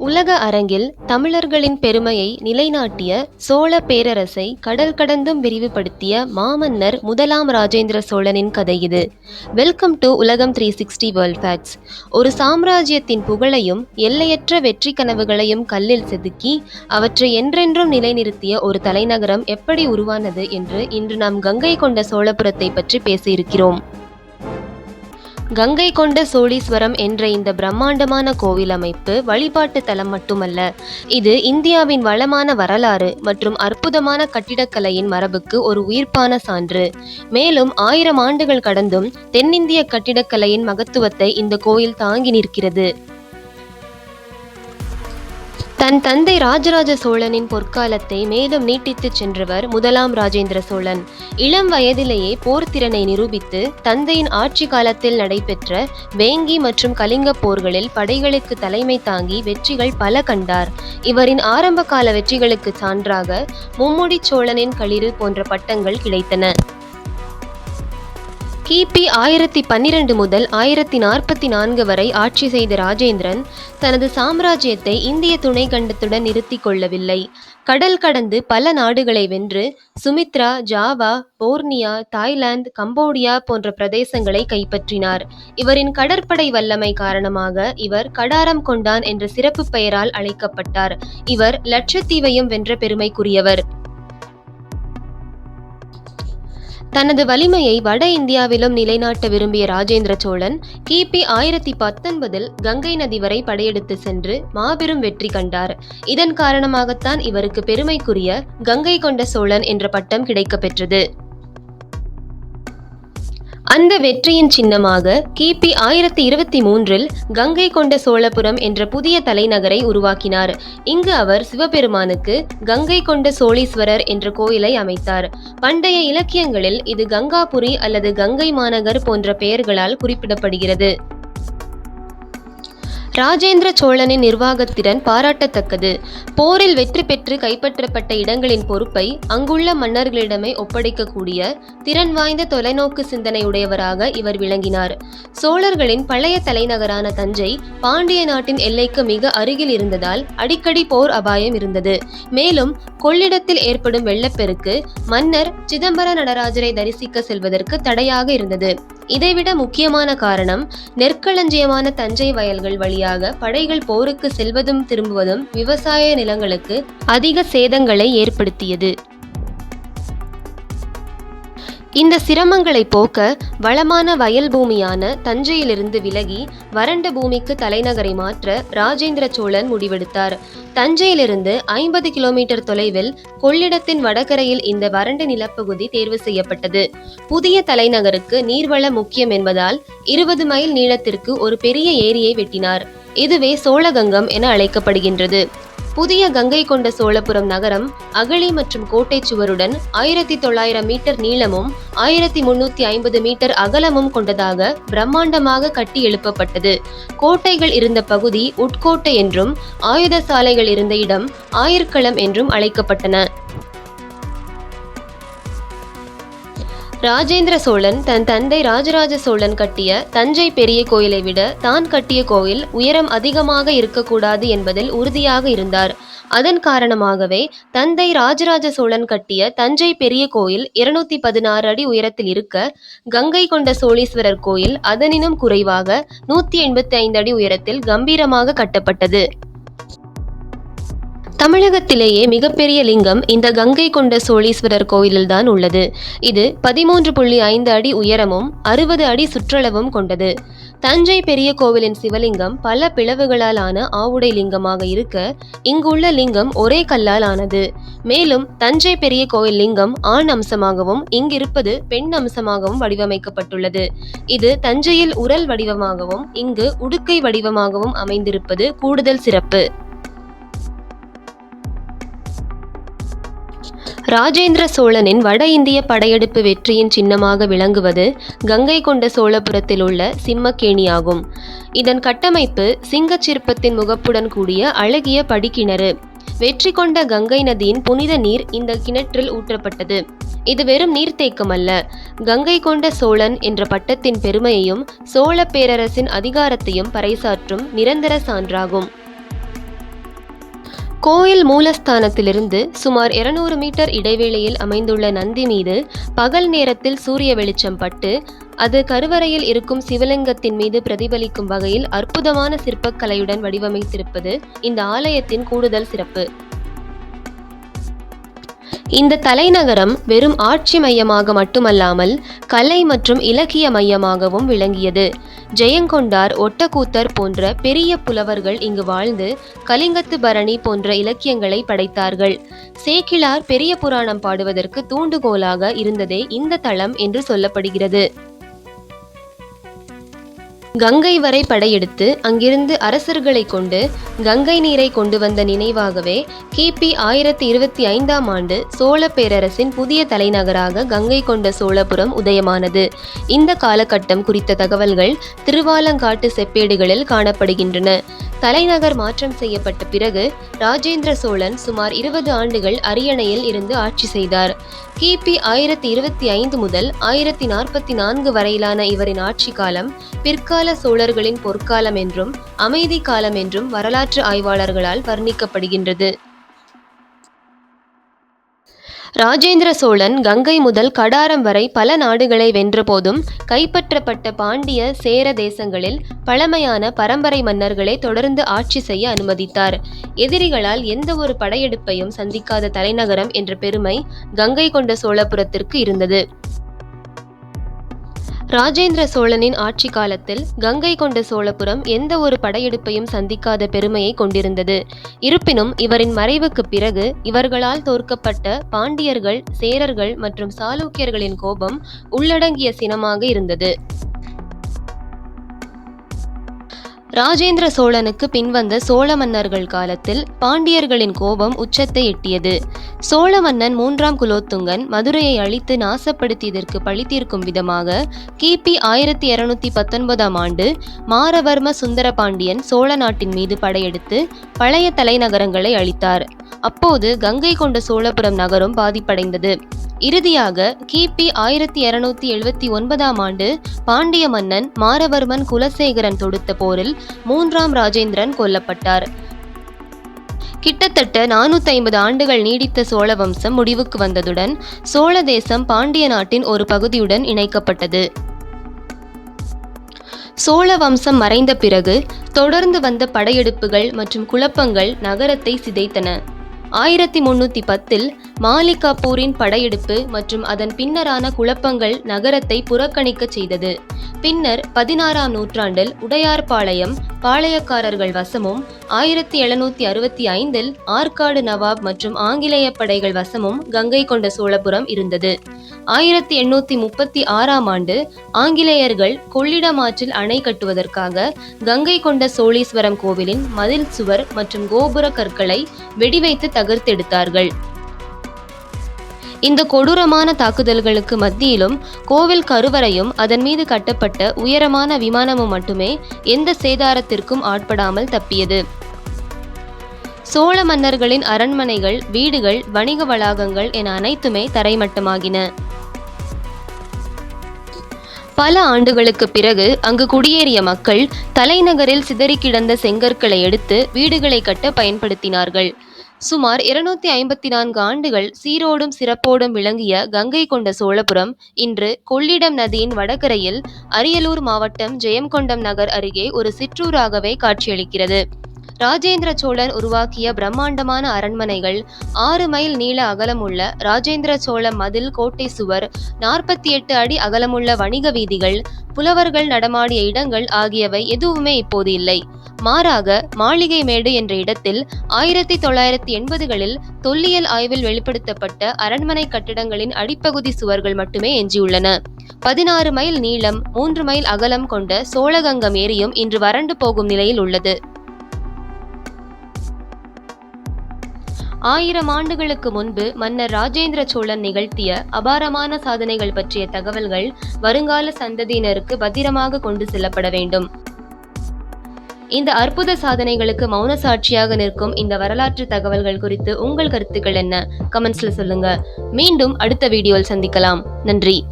உலக அரங்கில் தமிழர்களின் பெருமையை நிலைநாட்டிய சோழ பேரரசை கடல் கடந்தும் விரிவுபடுத்திய மாமன்னர் முதலாம் ராஜேந்திர சோழனின் கதை இது. வெல்கம் டு உலகம் த்ரீ சிக்ஸ்டி வேர்ல்ட் ஃபேக்ட்ஸ் ஒரு சாம்ராஜ்யத்தின் புகழையும் எல்லையற்ற வெற்றி கனவுகளையும் கல்லில் செதுக்கி அவற்றை என்றென்றும் நிலைநிறுத்திய ஒரு தலைநகரம் எப்படி உருவானது என்று இன்று நாம் கங்கை கொண்ட சோழபுரத்தை பற்றி பேசியிருக்கிறோம். கங்கை கொண்ட சோழீஸ்வரம் என்ற இந்த பிரம்மாண்டமான கோவில் அமைப்பு வழிபாட்டு தலம் மட்டுமல்ல இது இந்தியாவின் வளமான வரலாறு மற்றும் அற்புதமான கட்டிடக்கலையின் மரபுக்கு ஒரு உயிர்ப்பான சான்று. மேலும் ஆயிரம் ஆண்டுகள் கடந்தும் தென்னிந்திய கட்டிடக்கலையின் மகத்துவத்தை இந்த கோயில் தாங்கி நிற்கிறது. தன் தந்தை ராஜராஜ சோழனின் பொற்காலத்தை மேலும் நீட்டித்துச் சென்றவர் முதலாம் ராஜேந்திர சோழன். இளம் வயதிலேயே போர்த்திறனை நிரூபித்து தந்தையின் ஆட்சி காலத்தில் நடைபெற்ற வேங்கி மற்றும் கலிங்க போர்களில் படைகளுக்கு தலைமை தாங்கி வெற்றிகள் பல கண்டார். இவரின் ஆரம்ப கால வெற்றிகளுக்கு சான்றாக மும்முடி சோழனின் களிறு போன்ற பட்டங்கள் கிடைத்தன. கிபி ஆயிரத்தி பன்னிரண்டு முதல் ஆயிரத்தி நாற்பத்தி நான்கு வரை ஆட்சி செய்த ராஜேந்திரன் தனது சாம்ராஜ்யத்தை இந்திய துணைக்கண்டத்துடன் நிறுத்திக் கொள்ளவில்லை. கடல் கடந்து பல நாடுகளை வென்று Sumatra Java Borneo Thailand Cambodia போன்ற பிரதேசங்களை கைப்பற்றினார். இவரின் கடற்படை வல்லமை காரணமாக இவர் கடாரம் கொண்டான் என்ற சிறப்பு பெயரால் அழைக்கப்பட்டார். இவர் லட்சத்தீவையும் வென்ற பெருமைக்குரியவர். தனது வலிமையை வட இந்தியாவிலும் நிலைநாட்ட விரும்பிய ராஜேந்திர சோழன் கிபி ஆயிரத்தி பத்தொன்பதில் கங்கை நதி வரை படையெடுத்து சென்று மாபெரும் வெற்றி கண்டார். இதன் காரணமாகத்தான் இவருக்கு பெருமைக்குரிய கங்கை கொண்ட சோழன் என்ற பட்டம் கிடைக்கப்பெற்றது. அந்த வெற்றியின் சின்னமாக கிபி ஆயிரத்தி இருபத்தி மூன்றில் கங்கை கொண்ட சோழபுரம் என்ற புதிய தலைநகரை உருவாக்கினார். இங்கு அவர் சிவபெருமானுக்கு கங்கை கொண்ட சோழீஸ்வரர் என்ற கோயிலை அமைத்தார். பண்டைய இலக்கியங்களில் இது கங்காபுரி அல்லது கங்கை மாநகர் போன்ற பெயர்களால் குறிப்பிடப்படுகிறது. ராஜேந்திர சோழனின் நிர்வாகத்திறன் பாராட்டத்தக்கது. போரில் வெற்றி பெற்று கைப்பற்றப்பட்ட இடங்களின் பொறுப்பை அங்குள்ள மன்னர்களிடமே ஒப்படைக்கக்கூடிய திறன் வாய்ந்த தொலைநோக்கு சிந்தனையுடையவராக இவர் விளங்கினார். சோழர்களின் பழைய தலைநகரான தஞ்சை பாண்டிய நாட்டின் எல்லைக்கு மிக அருகில் இருந்ததால் அடிக்கடி போர் அபாயம் இருந்தது. மேலும் கொள்ளிடத்தில் ஏற்படும் வெள்ளப்பெருக்கு மன்னர் சிதம்பர நடராஜரை தரிசிக்க செல்வதற்கு தடையாக இருந்தது. இதைவிட முக்கியமான காரணம் நெற்களஞ்சியமான தஞ்சை வயல்கள் வழியாக படைகள் போருக்கு செல்வதும் திரும்புவதும் விவசாய நிலங்களுக்கு அதிக சேதங்களை ஏற்படுத்தியது. இந்த சிரமங்களை போக்க வளமான வயல் பூமியான தஞ்சையிலிருந்து விலகி வறண்ட பூமிக்கு தலைநகரை மாற்ற ராஜேந்திர சோழன் முடிவெடுத்தார். தஞ்சையிலிருந்து ஐம்பது கிலோமீட்டர் தொலைவில் கொள்ளிடத்தின் வடகரையில் இந்த வறண்ட நிலப்பகுதி தேர்வு செய்யப்பட்டது. புதிய தலைநகருக்கு நீர்வளம் முக்கியம் என்பதால் இருபது மைல் நீளத்திற்கு ஒரு பெரிய ஏரியை வெட்டினார். இதுவே சோழகங்கம் என அழைக்கப்படுகின்றது. புதிய கங்கை கொண்ட சோழபுரம் நகரம் அகழி மற்றும் கோட்டை சுவருடன் ஆயிரத்தி தொள்ளாயிரம் மீட்டர் நீளமும் ஆயிரத்தி முன்னூத்தி ஐம்பது மீட்டர் அகலமும் கொண்டதாக பிரம்மாண்டமாக கட்டி எழுப்பப்பட்டது. கோட்டைகள் இருந்த பகுதி உட்கோட்டை என்றும் ஆயுத சாலைகள் இருந்த இடம் ஆயிர்களம் என்றும் அழைக்கப்பட்டன. ராஜேந்திர சோழன் தன் தந்தை ராஜராஜ சோழன் கட்டிய தஞ்சை பெரிய கோயிலை விட தான் கட்டிய கோயில் உயரம் அதிகமாக இருக்கக்கூடாது என்பதில் உறுதியாக இருந்தார். அதன் காரணமாகவே தந்தை ராஜராஜ சோழன் கட்டிய தஞ்சை பெரிய கோயில் இருநூத்தி பதினாறு அடி உயரத்தில் இருக்க கங்கை கொண்ட சோழீஸ்வரர் கோயில் அதனினும் குறைவாக நூத்தி எண்பத்தி ஐந்து அடி உயரத்தில் கம்பீரமாக கட்டப்பட்டது. தமிழகத்திலேயே மிகப்பெரிய லிங்கம் இந்த கங்கை கொண்ட சோழீஸ்வரர் கோயிலில்தான் உள்ளது. இது பதிமூன்று புள்ளி ஐந்து அடி உயரமும் அறுபது அடி சுற்றளவும் கொண்டது. தஞ்சை பெரிய கோவிலின் சிவலிங்கம் பல பிளவுகளால் ஆன ஆவுடை லிங்கமாக இருக்க இங்குள்ள லிங்கம் ஒரே கல்லால் ஆனது. மேலும் தஞ்சை பெரிய கோவில் லிங்கம் ஆண் அம்சமாகவும் இங்கிருப்பது பெண் அம்சமாகவும் வடிவமைக்கப்பட்டுள்ளது. இது தஞ்சையில் உரல் வடிவமாகவும் இங்கு உடுக்கை வடிவமாகவும் அமைந்திருப்பது கூடுதல் சிறப்பு. ராஜேந்திர சோழனின் வட இந்திய படையெடுப்பு வெற்றியின் சின்னமாக விளங்குவது கங்கை கொண்ட சோழபுரத்தில் உள்ள சிம்மக்கேணியாகும். இதன் கட்டமைப்பு சிங்கச் சிற்பத்தின் முகப்புடன் கூடிய அழகிய படிக்கிணறு. வெற்றி கொண்ட கங்கை நதியின் புனித நீர் இந்த கிணற்றில் ஊற்றப்பட்டது. இது வெறும் நீர்த்தேக்கம் அல்ல. கங்கை கொண்ட சோழன் என்ற பட்டத்தின் பெருமையையும் சோழ பேரரசின் அதிகாரத்தையும் பறைசாற்றும் நிரந்தர சான்றாகும். கோயில் மூலஸ்தானத்திலிருந்து சுமார் 200 மீட்டர் இடைவேளையில் அமைந்துள்ள நந்தி மீது பகல் நேரத்தில் சூரிய வெளிச்சம் பட்டு அது கருவறையில் இருக்கும் சிவலிங்கத்தின் மீது பிரதிபலிக்கும் வகையில் அற்புதமான சிற்பக்கலையுடன் வடிவமைத்திருப்பது இந்த ஆலயத்தின் கூடுதல் சிறப்பு. இந்த தலைநகரம் வெறும் ஆட்சி மையமாக மட்டுமல்லாமல் கலை மற்றும் இலக்கிய மையமாகவும் விளங்கியது. ஜெயங்கொண்டார் ஒட்டக்கூத்தர் போன்ற பெரிய புலவர்கள் இங்கு வாழ்ந்து கலிங்கத்து பரணி போன்ற இலக்கியங்களை படைத்தார்கள். சேக்கிழார் பெரிய புராணம் பாடுவதற்கு தூண்டுகோலாக இருந்ததே இந்த தளம் என்று சொல்லப்படுகிறது. கங்கை வரை படையெடுத்து அங்கிருந்து அரசர்களை கொண்டு கங்கை நீரை கொண்டு வந்த நினைவாகவே கிபி ஆயிரத்தி இருபத்தி ஐந்தாம் ஆண்டு சோழ பேரரசின் புதிய தலைநகராக கங்கை கொண்ட சோழபுரம் உதயமானது. இந்த காலகட்டம் குறித்த தகவல்கள் திருவாலங்காட்டு செப்பேடுகளில் காணப்படுகின்றன. தலைநகர் மாற்றம் செய்யப்பட்ட பிறகு ராஜேந்திர சோழன் சுமார் இருபது ஆண்டுகள் அரியணையில் இருந்து ஆட்சி செய்தார். கிபி ஆயிரத்தி இருபத்தி ஐந்து முதல் ஆயிரத்தி நாற்பத்தி நான்கு வரையிலான இவரின் ஆட்சி காலம் பிற்கால சோழர்களின் பொற்காலம் என்றும் அமைதி காலம் என்றும் வரலாற்று ஆய்வாளர்களால் வர்ணிக்கப்படுகின்றது. ராஜேந்திர சோழன் கங்கை முதல் கடாரம் வரை பல நாடுகளை வென்றபோதும் கைப்பற்றப்பட்ட பாண்டிய சேர தேசங்களில் பழமையான பரம்பரை மன்னர்களை தொடர்ந்து ஆட்சி செய்ய அனுமதித்தார். எதிரிகளால் எந்த ஒரு படையெடுப்பையும் சந்திக்காத தலைநகரம் என்ற பெருமை கங்கை கொண்ட சோழபுரத்திற்கு இருந்தது. ராஜேந்திர சோழனின் ஆட்சி காலத்தில் கங்கை கொண்ட சோழபுரம் எந்த ஒரு படையெடுப்பையும் சந்திக்காத பெருமையை கொண்டிருந்தது. இருப்பினும் இவரின் மறைவுக்கு பிறகு இவர்களால் தோற்கப்பட்ட பாண்டியர்கள் சேரர்கள் மற்றும் சாளுக்கியர்களின் கோபம் உள்ளடங்கிய சினமாக இருந்தது. ராஜேந்திர சோழனுக்கு பின்வந்த சோழ மன்னர்கள் காலத்தில் பாண்டியர்களின் கோபம் உச்சத்தை எட்டியது. சோழ மன்னன் மூன்றாம் குலோத்துங்கன் மதுரையை அழித்து நாசப்படுத்தியதற்கு பழி தீர்க்கும் விதமாக கிபி ஆயிரத்தி இருநூத்தி பத்தொன்பதாம் ஆண்டு மாரவர்ம சுந்தர பாண்டியன் சோழ நாட்டின் மீது படையெடுத்து பழைய தலைநகரங்களை அழித்தார். அப்போது கங்கை கொண்ட சோழபுரம் நகரம் பாதிப்படைந்தது. இறுதியாக கிபி ஆயிரத்தி இருநூத்தி எழுபத்தி ஒன்பதாம் ஆண்டு பாண்டிய மன்னன் மாரவர்மன் குலசேகரன் தொடுத்த போரில் மூன்றாம் ராஜேந்திரன் கொல்லப்பட்டார். கிட்டத்தட்ட நானூத்தி ஐம்பது ஆண்டுகள் நீடித்த சோழ வம்சம் முடிவுக்கு வந்ததுடன் சோழ தேசம் பாண்டிய நாட்டின் ஒரு பகுதியுடன் இணைக்கப்பட்டது. சோழ வம்சம் மறைந்த பிறகு தொடர்ந்து வந்த படையெடுப்புகள் மற்றும் குழப்பங்கள் நகரத்தை சிதைத்தன. ஆயிரத்தி முன்னூத்தி பத்தில் மாலிகாப்பூரின் படையெடுப்பு மற்றும் அதன் பின்னரான குழப்பங்கள் நகரத்தை புறக்கணிக்கச் செய்தது. பின்னர் பதினாறாம் நூற்றாண்டில் உடையார்பாளையம் பாளையக்காரர்கள் வசமும் ஆயிரத்தி எழுநூத்தி அறுபத்தி ஐந்தில் ஆற்காடு நவாப் மற்றும் ஆங்கிலேய படைகள் வசமும் கங்கை கொண்ட சோழபுரம் இருந்தது. ஆயிரத்தி எண்ணூத்தி முப்பத்தி ஆறாம் ஆண்டு ஆங்கிலேயர்கள் கொள்ளிடம் ஆற்றில் அணை கட்டுவதற்காக கங்கை கொண்ட சோழீஸ்வரம் கோவிலின் மதில் சுவர் மற்றும் கோபுர கற்களை வெடிவைத்து தகர்த்தெடுத்தார்கள். இந்த கொடூரமான தாக்குதல்களுக்கு மத்தியிலும் கோவில் கருவறையும் அதன் மீது கட்டப்பட்ட உயரமான விமானமும் மட்டுமே எந்த சேதாரத்திற்கும் ஆட்படாமல் தப்பியது. சோழ மன்னர்களின் அரண்மனைகள் வீடுகள் வணிக வளாகங்கள் என அனைத்துமே தரைமட்டமாகின. பல ஆண்டுகளுக்கு பிறகு அங்கு குடியேறிய மக்கள் தலைநகரில் சிதறி கிடந்த செங்கற்களை எடுத்து வீடுகளை கட்ட பயன்படுத்தினார்கள். சுமார் இருநூத்தி ஐம்பத்தி நான்கு ஆண்டுகள் சீரோடும் சிறப்போடும் விளங்கிய கங்கை கொண்ட சோழபுரம் இன்று கொள்ளிடம் நதியின் வடகரையில் அரியலூர் மாவட்டம் ஜெயங்கொண்டம் நகர் அருகே ஒரு சிற்றூராகவே காட்சியளிக்கிறது. ராஜேந்திர சோழன் உருவாக்கிய பிரம்மாண்டமான அரண்மனைகள் ஆறு மைல் நீள அகலமுள்ள ராஜேந்திர சோழ மதில் கோட்டை சுவர் நாற்பத்தி எட்டு அடி அகலமுள்ள வணிக வீதிகள் புலவர்கள் நடமாடிய இடங்கள் ஆகியவை எதுவுமே இப்போது இல்லை. மாறாக மாளிகை மேடு என்ற இடத்தில் ஆயிரத்தி தொள்ளாயிரத்தி எண்பதுகளில் தொல்லியல் ஆய்வில் வெளிப்படுத்தப்பட்ட அரண்மனை கட்டிடங்களின் அடிப்பகுதி சுவர்கள் மட்டுமே எஞ்சியுள்ளன. பதினாறு மைல் நீளம் மூன்று மைல் அகலம் கொண்ட சோழகங்கம் ஏரியும் இன்று வறண்டு போகும் நிலையில் உள்ளது. ஆயிரம் ஆண்டுகளுக்கு முன்பு மன்னர் ராஜேந்திர சோழன் நிகழ்த்திய அபாரமான சாதனைகள் பற்றிய தகவல்கள் வருங்கால சந்ததியினருக்கு பத்திரமாக கொண்டு செல்லப்பட வேண்டும். இந்த அற்புத சாதனைகளுக்கு மௌன சாட்சியாக நிற்கும் இந்த வரலாற்று தகவல்கள் குறித்து உங்கள் கருத்துக்கள் என்ன? கமெண்ட்ஸ்ல சொல்லுங்க. மீண்டும் அடுத்த வீடியோவில் சந்திக்கலாம். நன்றி.